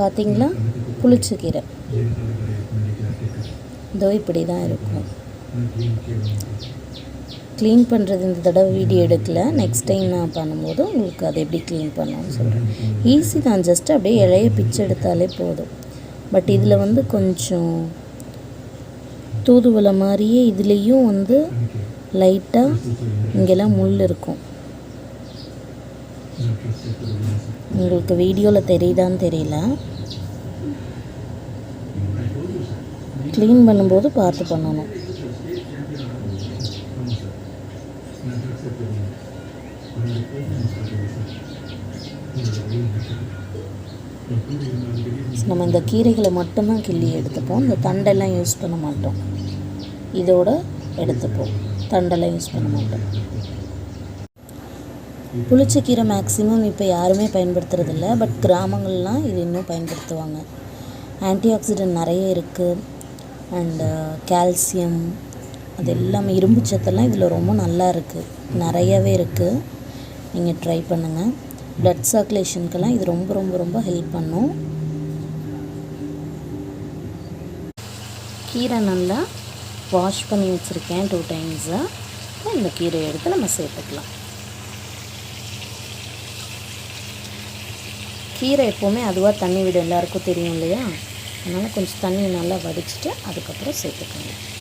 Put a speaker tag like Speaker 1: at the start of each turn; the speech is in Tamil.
Speaker 1: பார்த்தீங்களா? புளிச்சக்கீரை. இதோ இப்படி தான் இருக்கும். க்ளீன் பண்ணுறது இந்த தடவை வீடியோ எடுக்கல. நெக்ஸ்ட் டைம் நான் பண்ணும்போது உங்களுக்கு அதை எப்படி க்ளீன் பண்ணணும்னு சொல்கிறேன் ஈஸி தான். ஜஸ்ட் அப்படியே இலைய பிச்சு எடுத்தாலே போதும். பட் இதில் வந்து கொஞ்சம் தூதுவளை மாதிரியே இதுலேயும் வந்து லைட்டாக இங்கெல்லாம் முள் இருக்கும். உங்களுக்கு வீடியோவில் தெரியுதான்னு தெரியல. க்ளீன் பண்ணும்போது பார்த்து பண்ணணும். நம்ம இந்த கீரைகளை மட்டும்தான் கிள்ளி எடுத்துப்போம். இந்த தண்டெல்லாம் யூஸ் பண்ண மாட்டோம். இதோட எடுத்துப்போம். தண்டெல்லாம் யூஸ் பண்ண மாட்டோம். புளிச்சக்கீரை மேக்ஸிமம் இப்போ யாருமே பயன்படுத்துறதில்ல பட் கிராமங்கள்லாம் இது இன்னும் பயன்படுத்துவாங்க. ஆன்டி ஆக்சிடென்ட் நிறைய இருக்குது அண்டு கால்சியம் அது எல்லாமே இரும்பு சத்தெல்லாம் இதில் ரொம்ப நல்லா இருக்குது நிறையவே இருக்குது நீங்கள் ட்ரை பண்ணுங்கள் ப்ளட் சர்க்குலேஷனுக்கெல்லாம் இது ரொம்ப ரொம்ப ரொம்ப ஹெல்ப் பண்ணும். கீரை நல்லா வாஷ் பண்ணி வச்சுருக்கேன் டூ டைம்ஸாக இந்த கீரையை எடுத்து நம்ம சேர்த்துக்கலாம். கீரை எப்போவுமே அதுவாக தண்ணி விட எல்லாருக்கும் தெரியும் இல்லையா? அதனால் கொஞ்சம் தண்ணி நல்லா வடிச்சிட்டு அதுக்கப்புறம் சேர்த்துக்கணும்